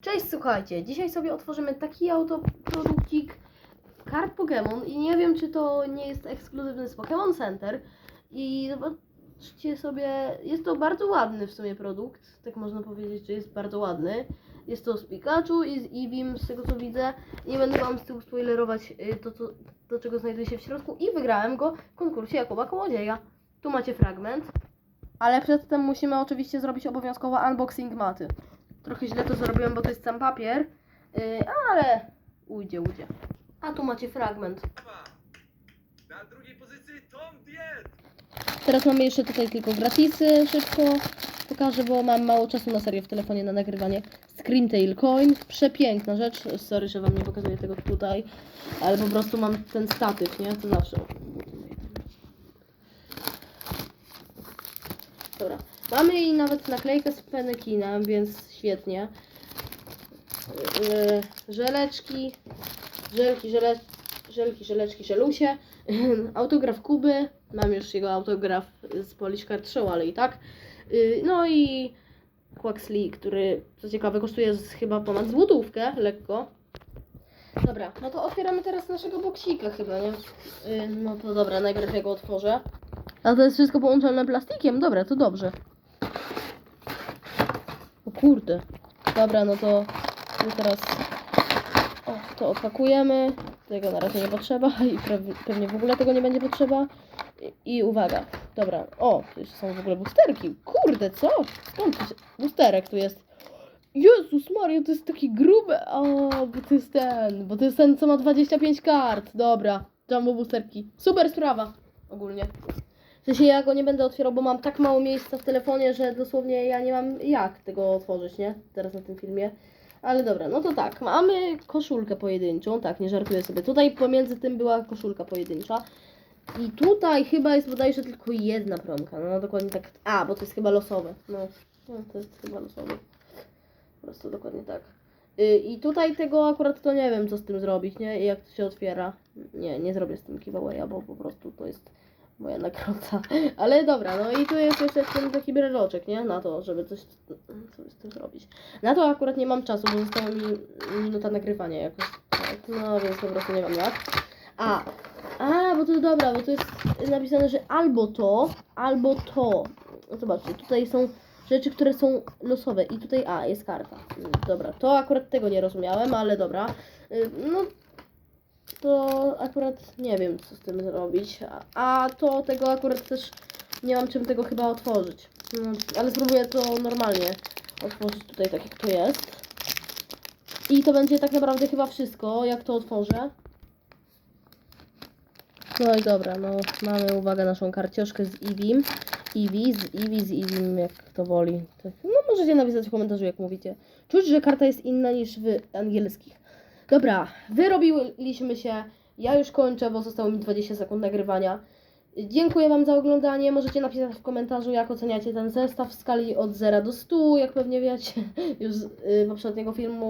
Cześć, słuchajcie, dzisiaj sobie otworzymy taki autoprodukcik kart Pokémon i nie wiem, czy to nie jest ekskluzywny z Pokémon Center i zobaczcie sobie, jest to bardzo ładny w sumie produkt, tak można powiedzieć, że jest bardzo ładny. Jest to z Pikachu i z Eevee, z tego co widzę. Nie będę wam z tyłu spoilerować y, to, co, do czego znajduje się w środku i wygrałem go w konkursie Jakuba Kołodzieja. Tu macie fragment. Ale przedtem musimy oczywiście zrobić obowiązkowo unboxing maty. Trochę źle to zrobiłem, bo to jest sam papier, yy, ale ujdzie, ujdzie. A tu macie fragment. Na drugiej pozycji Tom Diet. Teraz mamy jeszcze tutaj tylko gratisy, szybko pokażę, bo mam mało czasu na serię w telefonie na nagrywanie. Screamtail Coin, przepiękna rzecz, sorry, że wam nie pokazuję tego tutaj, ale po prostu mam ten statyw, nie? To zawsze. Dobra, mamy i nawet naklejkę z Penekina, więc świetnie. Yy, żeleczki, żelki, żele, żelki, żeleczki, żelusie, autograf Kuby, mam już jego autograf z Polish Card Show, ale i tak. Yy, no i Quaxley, który co ciekawe kosztuje chyba ponad złotówkę, lekko. Dobra, no to otwieramy teraz naszego boksika chyba, nie? Yy, no to dobra, najpierw ja go otworzę. A to jest wszystko połączone plastikiem? Dobra, to dobrze. O kurde. Dobra, no to teraz o, to opakujemy. Tego na razie nie potrzeba i pewnie w ogóle tego nie będzie potrzeba. I, I uwaga, dobra. O, tu są w ogóle boosterki. Kurde, co? Skąd to się... Boosterek tu jest. Jezus Maria, to jest taki grube. O, bo to jest ten, bo to jest ten, co ma 25 kart. Dobra, jumbo boosterki. Super sprawa, ogólnie. W sensie ja go nie będę otwierał, bo mam tak mało miejsca w telefonie, że dosłownie ja nie mam jak tego otworzyć, nie? Teraz na tym filmie. Ale dobra, no to tak, mamy koszulkę pojedynczą, tak, nie żartuję sobie. Tutaj pomiędzy tym była koszulka pojedyncza. I tutaj chyba jest bodajże tylko jedna promka, no dokładnie tak. A, bo to jest chyba losowe. No, no to jest chyba losowe. Po prostu dokładnie tak. Y, I tutaj tego akurat to nie wiem, co z tym zrobić, nie? I jak to się otwiera. Nie, nie zrobię z tym giveawaya, bo po prostu to jest moja nagroda. Ale dobra, no i tu jest jeszcze ten taki breloczek, nie? Na to, żeby coś sobie z tym zrobić. Na to akurat nie mam czasu, bo została mi minuta nagrywania jakoś. Tak, no więc po prostu nie mam jak. A, a, bo to dobra, bo to jest napisane, że albo to, albo to. No Zobaczcie, tutaj są rzeczy, które są losowe i tutaj, a, jest karta. Mm, Dobra, to akurat tego nie rozumiałem, ale dobra. Y, No, to akurat nie wiem, co z tym zrobić. A, to tego akurat też nie mam czym tego chyba otworzyć. No, ale spróbuję to normalnie otworzyć tutaj tak, jak to jest. I to będzie tak naprawdę chyba wszystko, jak to otworzę. No i dobra, no mamy, uwaga, naszą karcioszkę z Eevee. Eevee, z Eevee, z Eevee, jak to woli. No możecie napisać w komentarzu, jak mówicie. Czuć, że karta jest inna niż w angielskich. Dobra, wyrobiliśmy się. Ja już kończę, bo zostało mi 20 sekund nagrywania. Dziękuję Wam za oglądanie. Możecie napisać w komentarzu, jak oceniacie ten zestaw w skali od 0 do 100, jak pewnie wiecie już z y, poprzedniego filmu.